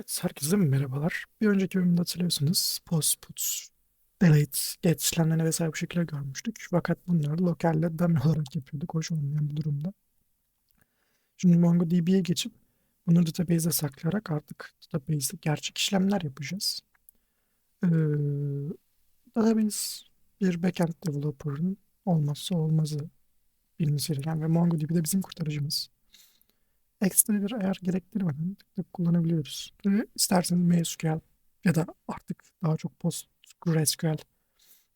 Evet, herkese merhabalar. Bir önceki bölümde hatırlıyorsunuz post, put, delete, get işlemlerini vesaire bu şekilde görmüştük. Fakat bunları lokalde dummy olarak yapıyorduk. Hoş olmayan bir durumda. Şimdi MongoDB'ye geçip bunu database'e saklayarak artık database'de gerçek işlemler yapacağız. Ee, database bir backend developer'ın olmazsa olmazı bilmesi gereken ve MongoDB de bizim kurtarıcımız ekstra bir ayar gerektirmeden kullanabiliyoruz. Ve MySQL ya da artık daha çok PostgreSQL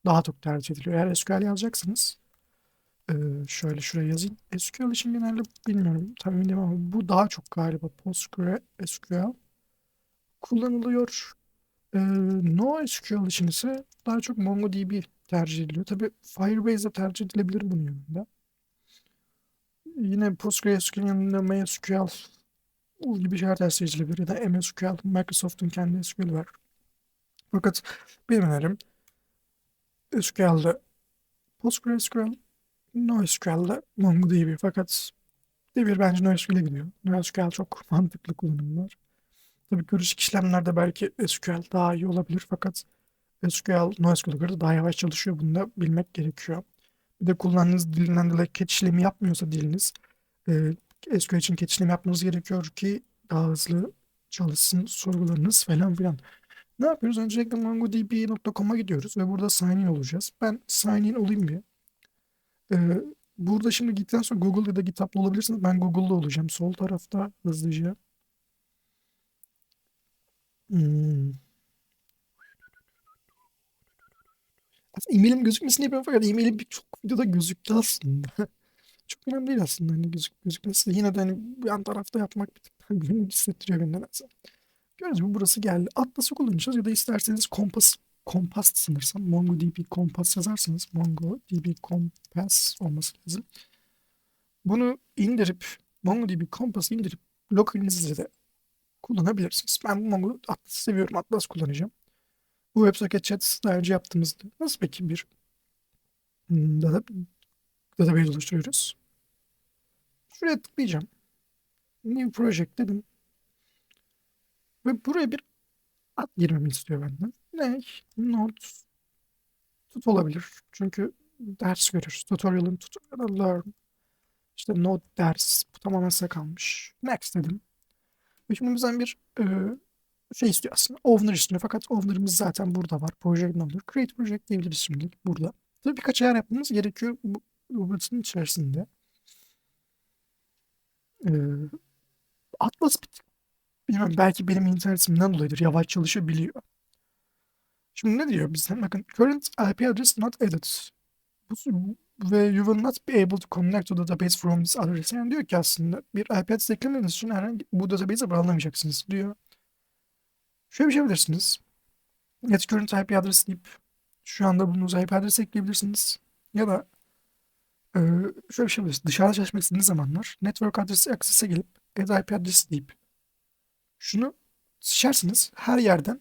daha çok tercih ediliyor. Eğer SQL yazacaksınız e, şöyle şuraya yazayım. SQL için genelde bilmiyorum tam eminim ama bu daha çok galiba PostgreSQL kullanılıyor. NoSQL için ise daha çok MongoDB tercih ediliyor. Tabi Firebase de tercih edilebilir bunun yanında yine PostgreSQL'in yanında MySQL gibi şeyler tercih edilebilir ya da MSQL, Microsoft'un kendi SQL'i var. Fakat benim önerim SQL'de PostgreSQL, NoSQL'de MongoDB. Fakat devir bence NoSQL'e gidiyor. NoSQL çok mantıklı kullanımlar. Tabii karışık işlemlerde belki SQL daha iyi olabilir fakat SQL NoSQL'e göre daha yavaş çalışıyor. Bunu da bilmek gerekiyor. Bir de kullandığınız dilinden dolayı catch işlemi yapmıyorsa diliniz e, SQL için catch işlemi yapmanız gerekiyor ki daha hızlı çalışsın sorgularınız falan filan. Ne yapıyoruz? Öncelikle mongodb.com'a gidiyoruz ve burada sign in olacağız. Ben sign in olayım bir. Ee, burada şimdi gittikten sonra Google ya da GitHub'da olabilirsiniz. Ben Google'da olacağım. Sol tarafta hızlıca. Hmm. Aslında e-mailim gözükmesini yapıyorum fakat e-mailim birçok videoda gözüktü aslında. Çok önemli değil aslında hani gözük, gözükmesi. Yine de hani yan tarafta yapmak bir tık daha gönül hissettiriyor beni nedense. Gördüğünüz gibi burası geldi. Atlas'ı kullanacağız ya da isterseniz Kompas Kompas sanırsam MongoDB Kompas yazarsanız MongoDB Kompas olması lazım. Bunu indirip MongoDB Kompas'ı indirip lokalinizde de kullanabilirsiniz. Ben bu Mongo Atlas'ı seviyorum. Atlas kullanacağım. Bu WebSocket chat daha önce yaptığımızda nasıl peki bir data, database oluşturuyoruz? Şuraya tıklayacağım. New Project dedim. Ve buraya bir ad girmemi istiyor benden. Ne? Node tut olabilir. Çünkü ders görürüz. Tutorial'ın tutorial learn. İşte node ders. Bu tamamen size kalmış. Next dedim. Ve şimdi bizden bir e, şey istiyor aslında. Owner istiyor fakat owner'ımız zaten burada var. Project owner. Create project diyebiliriz şimdi burada. Tabii birkaç ayar yapmamız gerekiyor bu robotunun içerisinde. Ee, Atlas bir bilmiyorum belki benim internetimden dolayıdır. Yavaş çalışabiliyor. Şimdi ne diyor bizden? Bakın current IP address not added. Bu, ve you will not be able to connect to database from this address. Yani diyor ki aslında bir IP adresi eklemeniz için herhangi bu database'e bağlanamayacaksınız diyor. Şöyle bir şey yapabilirsiniz. Get current IP adresi deyip şu anda bulunduğunuz IP adresi ekleyebilirsiniz. Ya da e, şöyle bir şey yapabilirsiniz. Dışarıda çalışmak istediğiniz zamanlar network adresi access'e gelip add IP adresi deyip şunu seçersiniz. Her yerden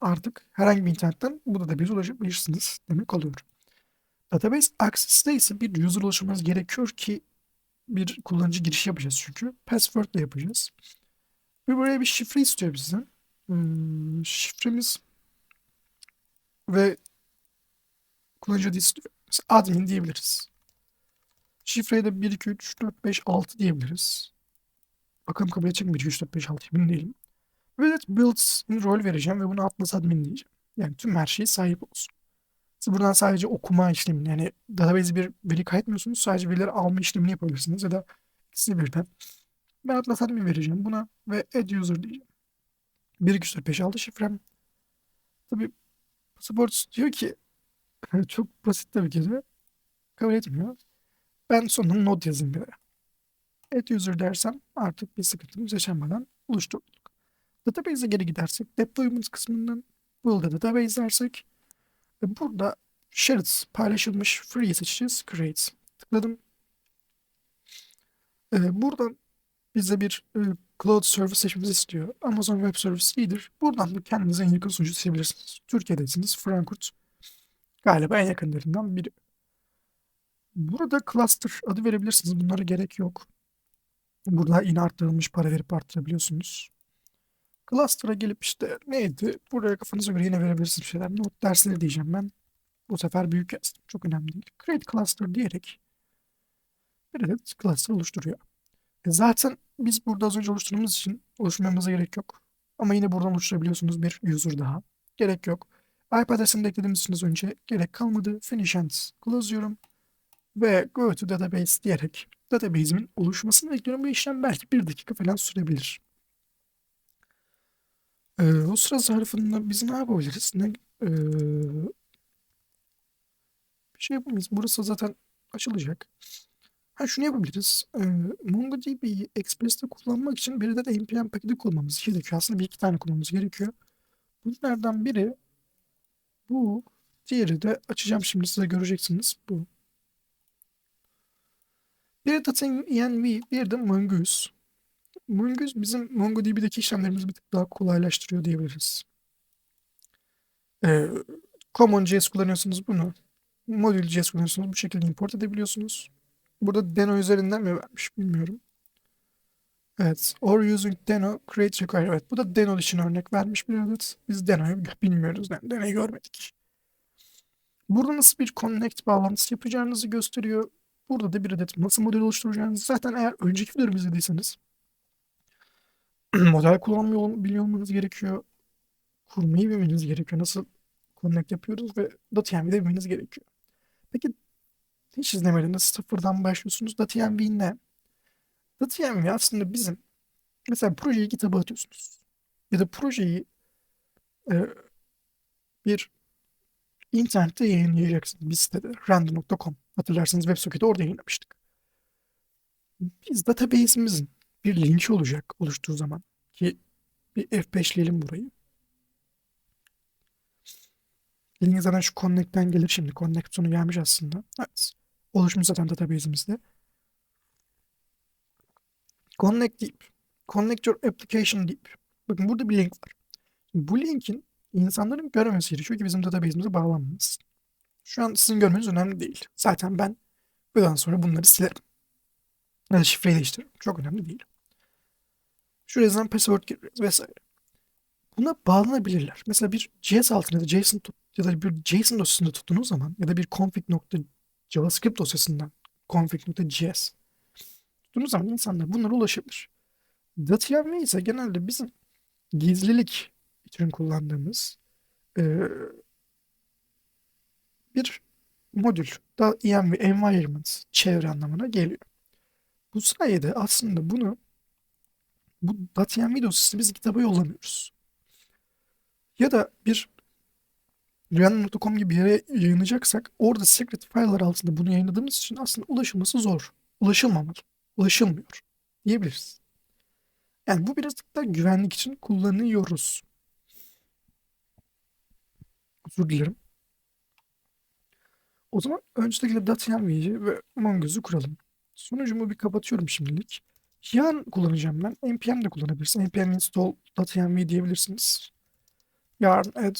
artık herhangi bir internetten bu da bir ulaşabilirsiniz demek oluyor. Database Access'te ise bir user ulaşmamız gerekiyor ki bir kullanıcı giriş yapacağız çünkü. Password ile yapacağız. Ve buraya bir şifre istiyor bizden. Hmm, şifremiz ve kullanıcı adı istiyor. Mesela admin diyebiliriz. Şifreyi de 1, 2, 3, 4, 5, 6 diyebiliriz. Bakalım kabul edecek mi 1, 2, 3, 4, 5, 6 emin değilim. Ve builds rol vereceğim ve bunu Atlas admin diyeceğim. Yani tüm her şeye sahip olsun. Siz buradan sadece okuma işlemini yani database'e bir veri kaydetmiyorsunuz. Sadece verileri alma işlemini yapabilirsiniz ya da ikisi birden. Ben Atlas admin vereceğim buna ve add user diyeceğim. 1, 2, 3, 4, 5, 6 şifrem. Tabii pasaport diyor ki çok basit tabii ki de kabul etmiyor. Ben sonuna not yazayım bir de. Add user dersem artık bir sıkıntımız yaşanmadan oluşturduk. Database'e geri gidersek deployment kısmından build database dersek burada shared paylaşılmış free seçeceğiz. Create. Tıkladım. Ee, buradan bize bir e, cloud service seçmemizi istiyor. Amazon Web Service iyidir. Buradan da kendinize en yakın sunucu seçebilirsiniz. Türkiye'desiniz. Frankfurt galiba en yakınlarından biri. Burada cluster adı verebilirsiniz. Bunlara gerek yok. Burada yine arttırılmış para verip arttırabiliyorsunuz. Cluster'a gelip işte neydi? Buraya kafanıza göre yine verebilirsiniz bir şeyler. Not dersleri diyeceğim ben. Bu sefer büyük yazdım. Çok önemli değil. Create cluster diyerek bir adet cluster oluşturuyor. E zaten biz burada az önce oluşturduğumuz için oluşturmamıza gerek yok. Ama yine buradan oluşturabiliyorsunuz bir user daha. Gerek yok. IP adresini eklediğimiz için önce gerek kalmadı. Finish and close diyorum. Ve go to database diyerek database'imin oluşmasını bekliyorum. Bu işlem belki bir dakika falan sürebilir. Ee, o sıra zarfında biz ne yapabiliriz? Ne, ee, bir şey yapamayız. Burası zaten açılacak. Ha şunu yapabiliriz. Ee, MongoDB'yi Express'te kullanmak için bir de npm paketi kullanmamız gerekiyor. Aslında bir iki tane kullanmamız gerekiyor. Bunlardan biri bu. Diğeri de açacağım şimdi size göreceksiniz. Bu. Bir de env, bir de Mongoose. Mongoose bizim MongoDB'deki işlemlerimizi bir tık daha kolaylaştırıyor diyebiliriz. Ee, CommonJS kullanıyorsunuz bunu. Module.js kullanıyorsunuz. Bu şekilde import edebiliyorsunuz. Burada Deno üzerinden mi vermiş bilmiyorum. Evet. Or using Deno create require. Evet. Bu da Deno için örnek vermiş bir adet. Biz Deno'yu bilmiyoruz. Yani Deno'yu görmedik. Burada nasıl bir connect bağlantısı yapacağınızı gösteriyor. Burada da bir adet nasıl model oluşturacağınızı. Zaten eğer önceki videoları izlediyseniz model kullanmayı biliyor olmanız gerekiyor. Kurmayı bilmeniz gerekiyor. Nasıl connect yapıyoruz ve .env'de bilmeniz gerekiyor. Peki hiç izlemediğinde sıfırdan başlıyorsunuz. .env ne? .env aslında bizim mesela projeyi kitaba atıyorsunuz. Ya da projeyi e, bir internette yayınlayacaksınız. Bir sitede random.com hatırlarsanız WebSocket'i orada yayınlamıştık. Biz database'imizin bir linki olacak oluştuğu zaman ki bir F5'leyelim burayı. Link zaten şu connect'ten gelir şimdi. Connect sonu gelmiş aslında. Evet. Oluşmuş zaten database'imizde. Connect deyip Connect your application deyip bakın burada bir link var. Bu linkin insanların görmemesi gerekiyor ki bizim database'imize bağlanmamız. Şu an sizin görmeniz önemli değil. Zaten ben buradan sonra bunları silerim. Ya da şifreyi değiştiririm. Çok önemli değil. Şuraya zaman password gireriz vesaire. Buna bağlanabilirler. Mesela bir JS altında da JSON ya da bir JSON dosyasında tuttuğunuz zaman ya da bir config.javascript dosyasından config.js tuttuğunuz zaman insanlar bunlara ulaşabilir. DataEnv ise genelde bizim gizlilik için kullandığımız e, bir modül. Da env environment çevre anlamına geliyor. Bu sayede aslında bunu bu .env dosyasını biz kitaba yollamıyoruz. Ya da bir Rüyanın.com gibi yere yayınlayacaksak orada secret file'lar altında bunu yayınladığımız için aslında ulaşılması zor. Ulaşılmamalı. Ulaşılmıyor diyebiliriz. Yani bu birazcık da güvenlik için kullanıyoruz. Özür dilerim. O zaman öncelikle .env'yi ve Mongo'su kuralım. Sonucumu bir kapatıyorum şimdilik. Yarın kullanacağım ben. npm de kullanabilirsin. npm install .env diyebilirsiniz. Yarın add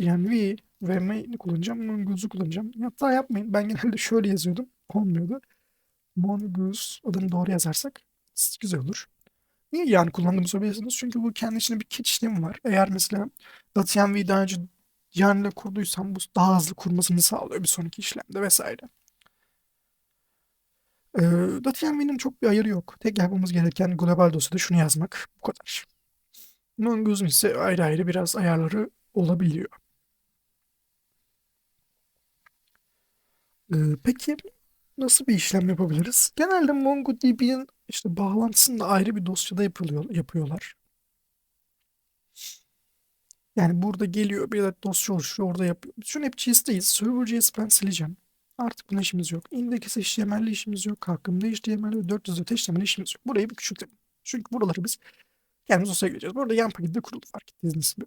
.env ve main'i kullanacağım. Mongoose kullanacağım. Hatta yapmayın. Ben genelde şöyle yazıyordum. Olmuyordu. Mongoose adını doğru yazarsak güzel olur. Niye yani kullandığımı sorabilirsiniz? Çünkü bu kendi içinde bir catch işlemi var. Eğer mesela .env'yi daha önce yarınla kurduysam bu daha hızlı kurmasını sağlıyor bir sonraki işlemde vesaire. Ee, .env'nin çok bir ayarı yok. Tek yapmamız gereken global dosyada şunu yazmak. Bu kadar. Mongoose ise ayrı ayrı biraz ayarları olabiliyor. Ee, peki nasıl bir işlem yapabiliriz? Genelde MongoDB'nin işte bağlantısını da ayrı bir dosyada yapılıyor, yapıyorlar. Yani burada geliyor bir adet dosya oluşturuyor orada yapıyor. Hep JS'deyiz. Server.js ben sileceğim. Artık buna işimiz yok. Index HTML işimiz yok. Hakkımda HTML ve 404 HTML işimiz yok. Burayı bir küçültelim. Çünkü buraları biz kendimiz dosyaya gireceğiz. Burada yan pakette kurulu fark ettiğiniz gibi.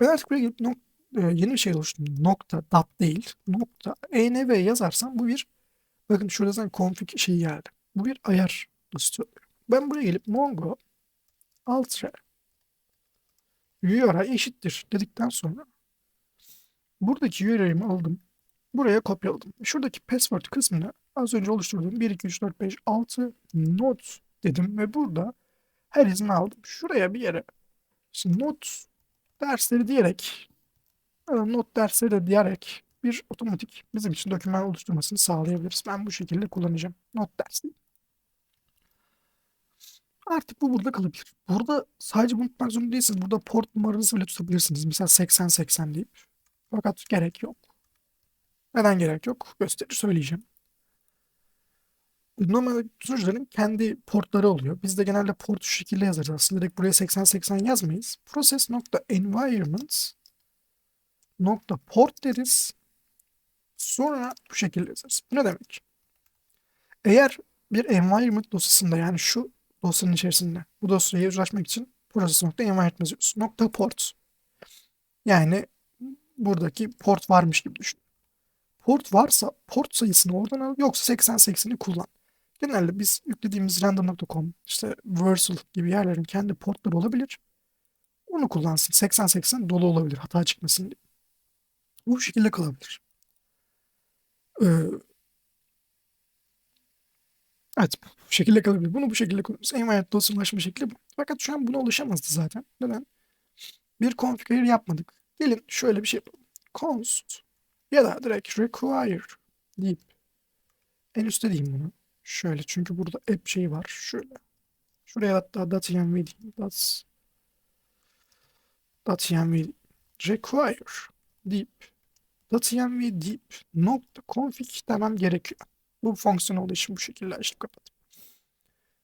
Ben artık buraya gelip nok e, yeni bir şey oluşturdum. Nokta, dot değil. Nokta, env yazarsam bu bir bakın şurada zaten config şeyi geldi. Bu bir ayar oluyor. Ben buraya gelip mongo altre URI eşittir dedikten sonra buradaki URI'mi aldım. Buraya kopyaladım. Şuradaki password kısmına az önce oluşturduğum 1, 2, 3, 4, 5, 6 not dedim ve burada her izini aldım. Şuraya bir yere not dersleri diyerek not dersleri de diyerek bir otomatik bizim için doküman oluşturmasını sağlayabiliriz. Ben bu şekilde kullanacağım. Not dersi. Artık bu burada kalabilir. Burada sadece bunu tutmak zorunda değilsiniz. Burada port numaranızı bile tutabilirsiniz. Mesela 80-80 deyip. Fakat gerek yok. Neden gerek yok? Gösterir söyleyeceğim. Normalde sunucuların kendi portları oluyor. Biz de genelde port şu şekilde yazarız. Aslında direkt buraya 80-80 yazmayız. Process.environment nokta port deriz. Sonra bu şekilde yazarız. Bu ne demek? Eğer bir environment dosyasında yani şu dosyanın içerisinde bu dosyayı ulaşmak için process.environment yazıyoruz. Nokta port. Yani buradaki port varmış gibi düşün. Port varsa port sayısını oradan al yoksa 80-80'i kullan. Genelde biz yüklediğimiz random.com işte Versal gibi yerlerin kendi portları olabilir. Onu kullansın. 80-80 dolu olabilir hata çıkmasın diye. Bu şekilde kalabilir. Ee, evet bu şekilde kalabilir. Bunu bu şekilde kullanırız. Environment dosyasına ulaşma şekli bu. Fakat şu an buna ulaşamazdı zaten. Neden? Bir configure yapmadık. Gelin şöyle bir şey yapalım. const ya da direkt require deyip en üstte diyeyim bunu. Şöyle çünkü burada app şeyi var. Şöyle. Şuraya hatta .env diyeyim. Dot, .env require deyip .env deyip nokta config demem gerekiyor. Bu fonksiyon için bu şekilde açıp kapatıp.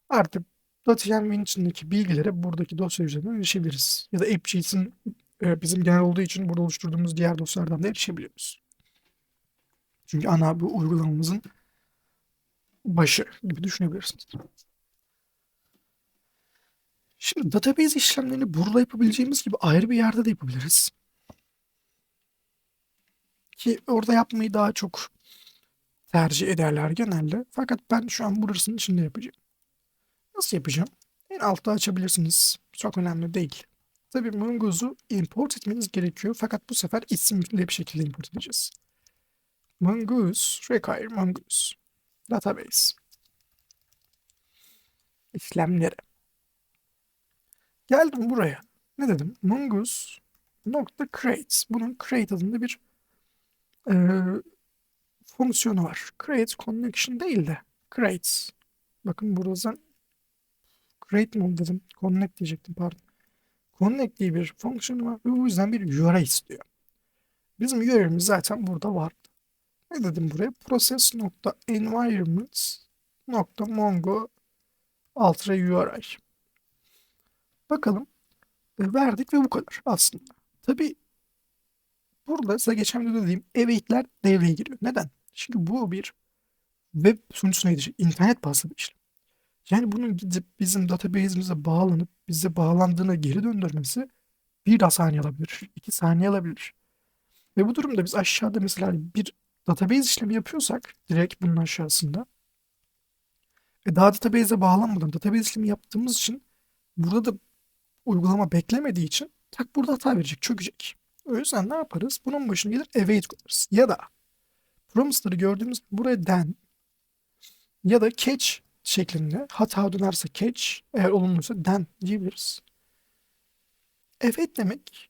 Artık .env'in içindeki bilgilere buradaki dosya üzerinden erişebiliriz. Ya da AppJS'in e, bizim genel olduğu için burada oluşturduğumuz diğer dosyalardan da erişebiliyoruz. Çünkü ana bu uygulamamızın başı gibi düşünebilirsiniz. Şimdi database işlemlerini burada yapabileceğimiz gibi ayrı bir yerde de yapabiliriz. Ki orada yapmayı daha çok tercih ederler genelde. Fakat ben şu an burasının içinde yapacağım. Nasıl yapacağım? En altta açabilirsiniz. Çok önemli değil. Tabii Mongo'su import etmeniz gerekiyor. Fakat bu sefer isimli bir şekilde import edeceğiz. Mongoose require Mongoose database işlemleri. Geldim buraya. Ne dedim? Mongoose nokta create. Bunun create adında bir e, fonksiyonu var. Create connection değil de create. Bakın burada create mi dedim? Connect diyecektim pardon. Connect diye bir fonksiyonu var ve bu yüzden bir URI istiyor. Bizim URI'miz zaten burada var. Ne dedim buraya? Process nokta environment nokta mongo ultra URI. Bakalım. E, verdik ve bu kadar aslında. Tabi burada size geçen videoda dediğim await'ler devreye giriyor. Neden? Çünkü bu bir web sunucusuna gidecek. internet bazlı bir işlem. Yani bunun gidip bizim database'imize bağlanıp bize bağlandığını geri döndürmesi bir saniye alabilir. iki saniye alabilir. Ve bu durumda biz aşağıda mesela bir database işlemi yapıyorsak direkt bunun aşağısında e daha database'e bağlanmadan database işlemi yaptığımız için burada da uygulama beklemediği için tak burada hata verecek, çökecek. O yüzden ne yaparız? Bunun başına gelir await koyarız. Ya da promise'ları gördüğümüz buraya den ya da catch şeklinde hata dönerse catch eğer olumluysa den diyebiliriz. Evet demek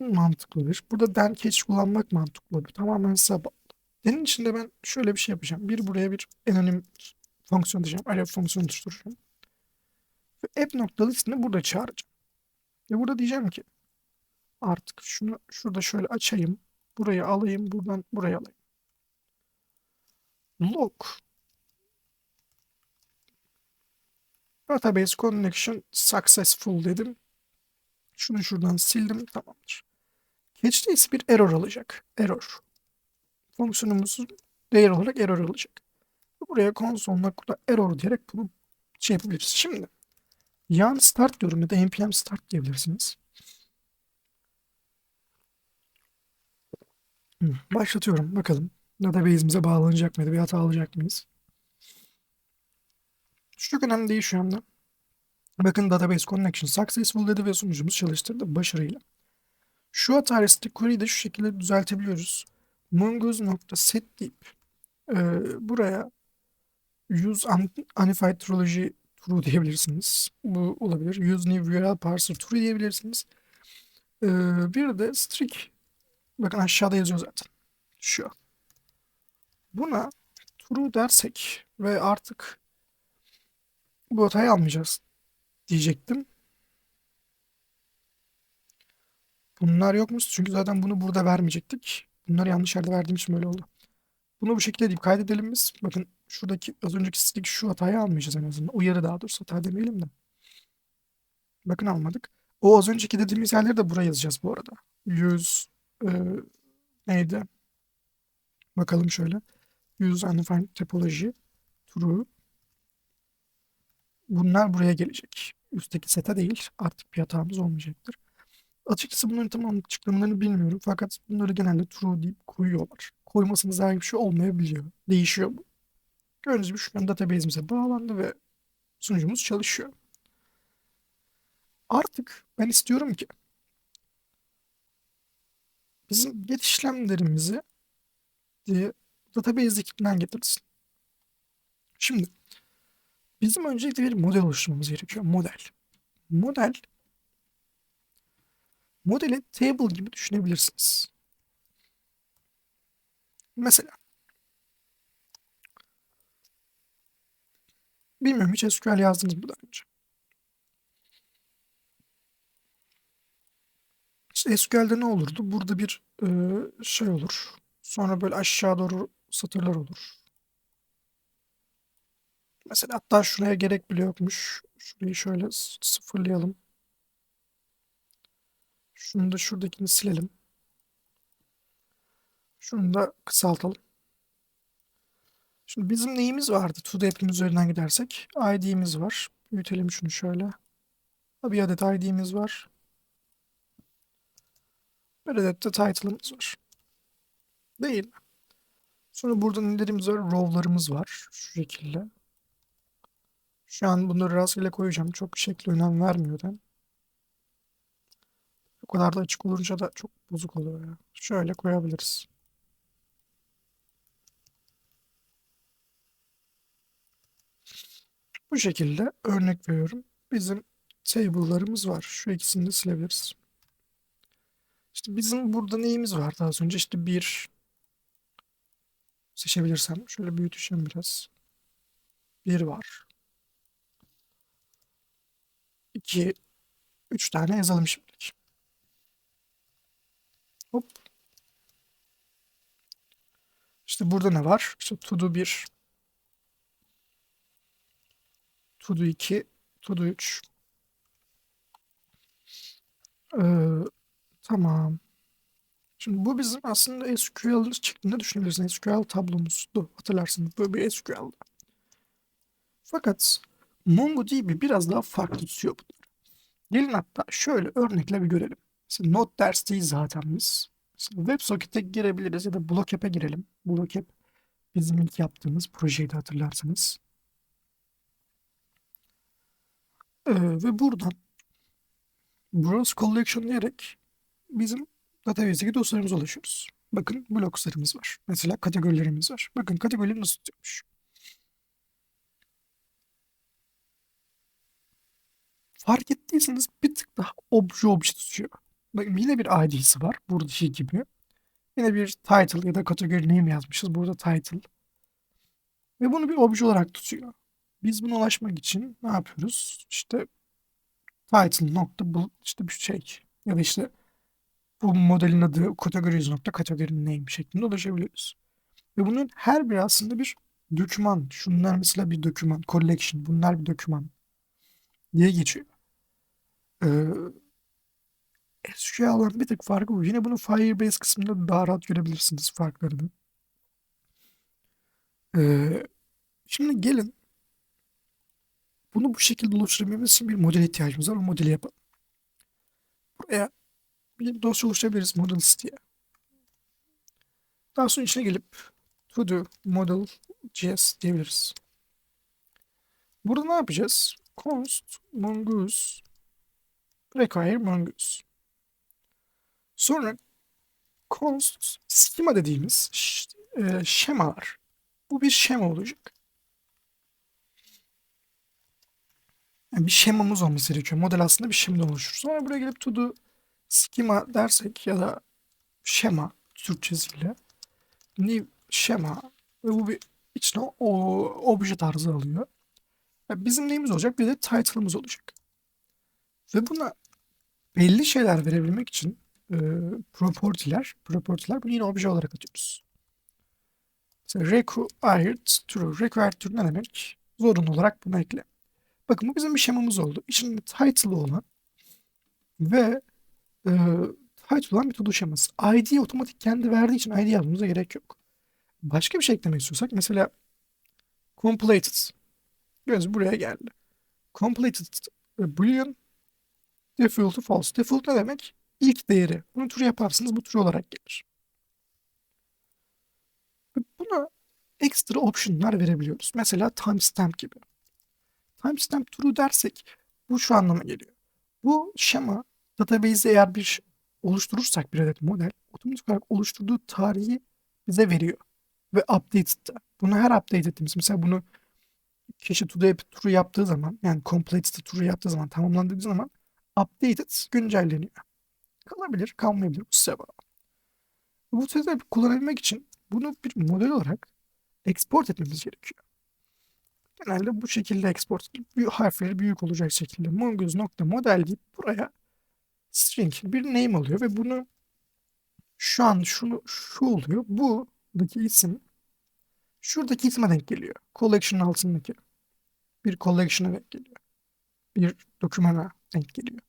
mantıklıdır. Burada den catch kullanmak mantıklı. Tamamen size bağlı. İçinde ben şöyle bir şey yapacağım. Bir buraya bir anonim fonksiyon diyeceğim. Array fonksiyon oluşturacağım. Ve app noktalı burada çağıracağım. Ve burada diyeceğim ki artık şunu şurada şöyle açayım. Burayı alayım. Buradan buraya alayım. Log Database connection successful dedim. Şunu şuradan sildim. Tamamdır. Catch'te ise bir error alacak. Error. Fonksiyonumuzun değer olarak error alacak. Buraya console.error error diyerek bunu şey yapabiliriz. Şimdi yan start diyorum ya da npm start diyebilirsiniz. Başlatıyorum. Bakalım. Database'imize bağlanacak mıydı? Bir hata alacak mıyız? Çok önemli değil şu anda. Bakın database connection successful dedi ve sunucumuz çalıştırdı başarıyla. Şu hata restrict query'i de şu şekilde düzeltebiliyoruz. mongoose.set deyip e, buraya use unified trilogy true diyebilirsiniz. Bu olabilir. Use new URL parser true diyebilirsiniz. Ee, bir de string. Bakın aşağıda yazıyor zaten. Şu. Buna true dersek ve artık bu hatayı almayacağız diyecektim. Bunlar yokmuş çünkü zaten bunu burada vermeyecektik. Bunları yanlış yerde verdiğim için böyle oldu. Bunu bu şekilde deyip kaydedelim biz. Bakın şuradaki az önceki string şu hatayı almayacağız en azından. Uyarı daha doğrusu hata demeyelim de. Bakın almadık. O az önceki dediğimiz yerleri de buraya yazacağız bu arada. 100 e, neydi? Bakalım şöyle. Use undefined topology true. Bunlar buraya gelecek. Üstteki sete değil. Artık bir hatamız olmayacaktır. Açıkçası bunların tam açıklamalarını bilmiyorum. Fakat bunları genelde true deyip koyuyorlar. Koymasınız herhangi bir şey olmayabiliyor. Değişiyor bu. Gördüğünüz gibi şu an database'imize bağlandı ve sunucumuz çalışıyor. Artık ben istiyorum ki bizim get işlemlerimizi diye database'dekinden getirsin. Şimdi bizim öncelikle bir model oluşturmamız gerekiyor. Model. Model modeli table gibi düşünebilirsiniz. Mesela bilmiyorum hiç SQL yazdınız mı daha önce? İşte SQL'de ne olurdu? Burada bir e, şey olur. Sonra böyle aşağı doğru satırlar olur. Mesela hatta şuraya gerek bile yokmuş. Şurayı şöyle sıfırlayalım. Şunu da şuradakini silelim. Şunu da kısaltalım. Şimdi bizim neyimiz vardı? To app'in üzerinden gidersek. ID'miz var. Büyütelim şunu şöyle. Bir adet ID'miz var. De title'ımız var. Değil? Sonra burada nelerimiz var? Row'larımız var. Şu şekilde. Şu an bunları rastgele koyacağım. Çok şekli önem vermiyorum. O kadar da açık olunca da çok bozuk oluyor ya. Şöyle koyabiliriz. Bu şekilde örnek veriyorum. Bizim table'larımız var. Şu ikisini de silebiliriz. İşte bizim burada neyimiz var daha önce? İşte bir seçebilirsem şöyle büyüteceğim biraz. Bir var. İki, üç tane yazalım şimdilik. Hop. İşte burada ne var? İşte to do 1, to do 2, to do 3. Ee, tamam. Şimdi bu bizim aslında SQL şeklinde düşünebilirsiniz. SQL tablomuzdu. Hatırlarsınız. Böyle bir SQL. Fakat MongoDB biraz daha farklı tutuyor bunları. Gelin hatta şöyle örnekle bir görelim. Mesela Node ders değil zaten biz. WebSocket'e girebiliriz ya da Blockup'e girelim. Blockup bizim ilk yaptığımız projeydi hatırlarsanız. Ee, ve buradan Browse Collection diyerek bizim database'deki dosyalarımıza ulaşıyoruz. Bakın blokslarımız var. Mesela kategorilerimiz var. Bakın kategorileri nasıl tutuyormuş. Fark ettiyseniz bir tık daha obje obje tutuyor. Bakın yine bir ID'si var. Buradaki gibi. Yine bir title ya da kategori name yazmışız. Burada title. Ve bunu bir obje olarak tutuyor. Biz buna ulaşmak için ne yapıyoruz? İşte title nokta bu işte bir şey ya da işte bu modelin adı categories nokta category name şeklinde ulaşabiliyoruz. Ve bunun her biri aslında bir doküman. Şunlar mesela bir doküman. Collection. Bunlar bir doküman. diye geçiyor. Ee, SQL'dan bir tık farkı bu. Yine bunu Firebase kısmında daha rahat görebilirsiniz farklarını. Ee, şimdi gelin bunu bu şekilde oluşturabilmemiz için bir model ihtiyacımız var. O modeli yapalım. Buraya bir dosya oluşturabiliriz models diye. Daha sonra içine gelip to do model.js diyebiliriz. Burada ne yapacağız? const mongoose require mongoose. Sonra const schema dediğimiz e, şemalar. Bu bir şema olacak. Yani bir şemamız olması gerekiyor. Model aslında bir şemadan oluşur. Sonra buraya gelip to do schema dersek ya da şema Türkçesiyle new şema ve bu bir içine o obje tarzı alıyor. Yani bizim neyimiz olacak? Bir de title'ımız olacak. Ve buna belli şeyler verebilmek için e, property'ler, property'ler bunu yine obje olarak atıyoruz. Mesela required true. Required true ne demek? Zorunlu olarak bunu ekle. Bakın bu bizim bir şemamız oldu. İçinde title olan ve e, title olan bir to-do şeması. ID otomatik kendi verdiği için ID yazmamıza gerek yok. Başka bir şey eklemek istiyorsak mesela completed. Göz buraya geldi. Completed boolean default'u false. Default ne demek? İlk değeri. Bunu true yaparsınız bu true olarak gelir. Buna ekstra option'lar verebiliyoruz. Mesela timestamp gibi. Timestamp true dersek bu şu anlama geliyor. Bu şema database'de eğer bir oluşturursak bir adet model otomatik olarak oluşturduğu tarihi bize veriyor. Ve updated'da. Bunu her update ettiğimiz mesela bunu kişi to hep true yaptığı zaman yani completed true yaptığı zaman tamamlandığı zaman updated güncelleniyor. Kalabilir, kalmayabilir. Bu size bağlı. Bu sözleri kullanabilmek için bunu bir model olarak export etmemiz gerekiyor. Genelde bu şekilde export büyük harfleri büyük olacak şekilde mongoose.model deyip buraya string bir name alıyor ve bunu şu an şunu şu oluyor. Buradaki isim şuradaki isme denk geliyor. Collection altındaki bir collection'a denk geliyor. Bir dokümana denk geliyor.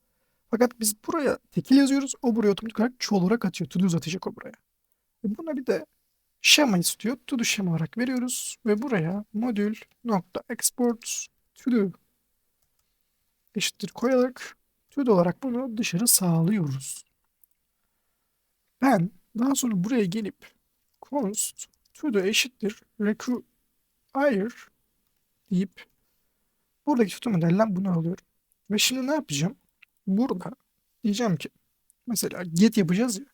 Fakat biz buraya tekil yazıyoruz. O buraya otomatik olarak çoğul olarak atıyor. To do atacak o buraya. Ve buna bir de şema istiyor. To do şema olarak veriyoruz. Ve buraya modül nokta export to do eşittir koyarak do olarak bunu dışarı sağlıyoruz. Ben daha sonra buraya gelip const to do eşittir require deyip buradaki tutum modelden bunu alıyorum. Ve şimdi ne yapacağım? Burada diyeceğim ki mesela get yapacağız ya.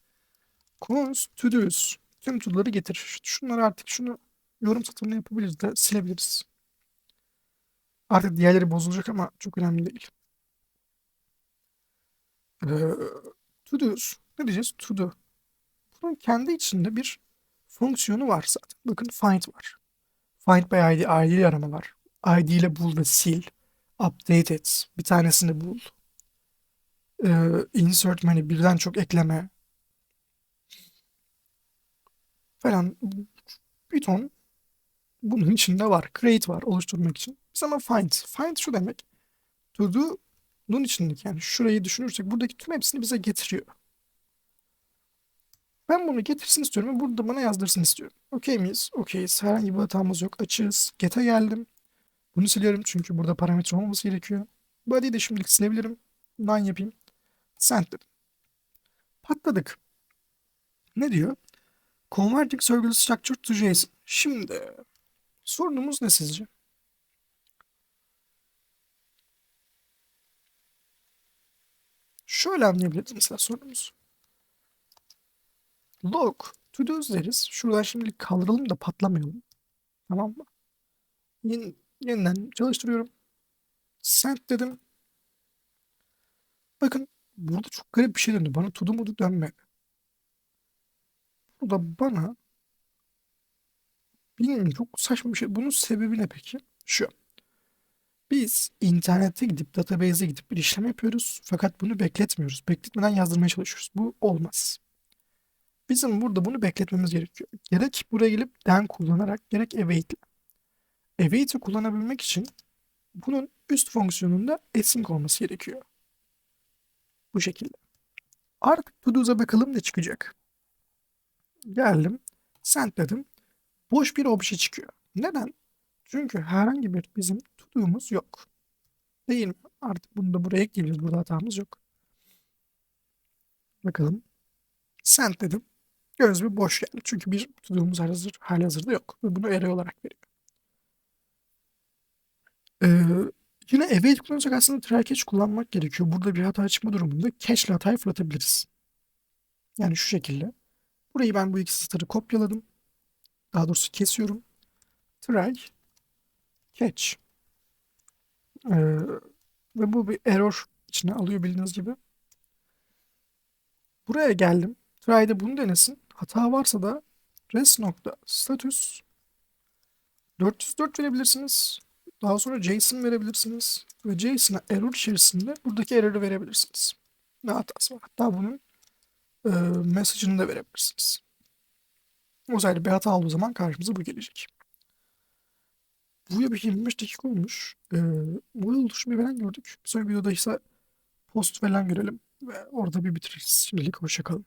Const to do's tüm to'ları getir. Şunları artık şunu yorum satırını yapabiliriz de silebiliriz. Artık diğerleri bozulacak ama çok önemli değil. Ee, to do's ne diyeceğiz? To do. Bunun kendi içinde bir fonksiyonu var zaten. Bakın find var. Find by ID, ID ile arama var. ID ile bul ve sil. Update et. Bir tanesini bul. Ee, insert hani birden çok ekleme falan bir ton bunun içinde var. Create var oluşturmak için. Biz ama find. Find şu demek. To do'nun içindeki yani şurayı düşünürsek buradaki tüm hepsini bize getiriyor. Ben bunu getirsin istiyorum ve burada bana yazdırsın istiyorum. Okey miyiz? Okeyiz. Herhangi bir hatamız yok. Açığız. Get'e geldim. Bunu siliyorum çünkü burada parametre olmaması gerekiyor. Body'yi de şimdilik silebilirim. None yapayım. Send dedim. Patladık. Ne diyor? Converting Circle Structure to JSON. Şimdi sorunumuz ne sizce? Şöyle anlayabiliriz mesela sorunumuzu. Log to do's deriz. Şuradan şimdilik kaldıralım da patlamayalım. Tamam mı? Yen- yeniden çalıştırıyorum. Send dedim. Bakın burada çok garip bir şey döndü. Bana to do modu dönmedi. Burada bana bilmiyorum çok saçma bir şey. Bunun sebebi ne peki? Şu. Biz internete gidip database'e gidip bir işlem yapıyoruz. Fakat bunu bekletmiyoruz. Bekletmeden yazdırmaya çalışıyoruz. Bu olmaz. Bizim burada bunu bekletmemiz gerekiyor. Gerek buraya gelip den kullanarak gerek await. Await'i kullanabilmek için bunun üst fonksiyonunda async olması gerekiyor. Bu şekilde. Artık to do's'a bakalım ne çıkacak. Geldim. Send dedim. Boş bir obje çıkıyor. Neden? Çünkü herhangi bir bizim do'muz yok. Değil mi? Artık bunu da buraya ekleyebiliriz. Burada hatamız yok. Bakalım. Send dedim. Göz bir boş geldi. Çünkü bir to do'muz hazır, hali hazırda yok. Ve bunu array olarak veriyor. Ee, yine await kullanacak aslında try catch kullanmak gerekiyor. Burada bir hata çıkma durumunda catch ile hatayı fırlatabiliriz. Yani şu şekilde. Burayı ben bu iki satırı kopyaladım. Daha doğrusu kesiyorum. Try catch. Ee, Ve bu bir error içine alıyor bildiğiniz gibi. Buraya geldim. Try'de bunu denesin. Hata varsa da res nokta status 404 verebilirsiniz. Daha sonra JSON verebilirsiniz. Ve JSON'a error içerisinde buradaki error'ı verebilirsiniz. Ne hatası var? Hatta bunun e, mesajını da verebilirsiniz. Özellikle bir hata olduğu zaman karşımıza bu gelecek. Bu bir 25 dakika olmuş. E, model oluşumu falan gördük. Bir videoda ise post falan görelim. Ve orada bir bitiririz. Şimdilik hoşçakalın.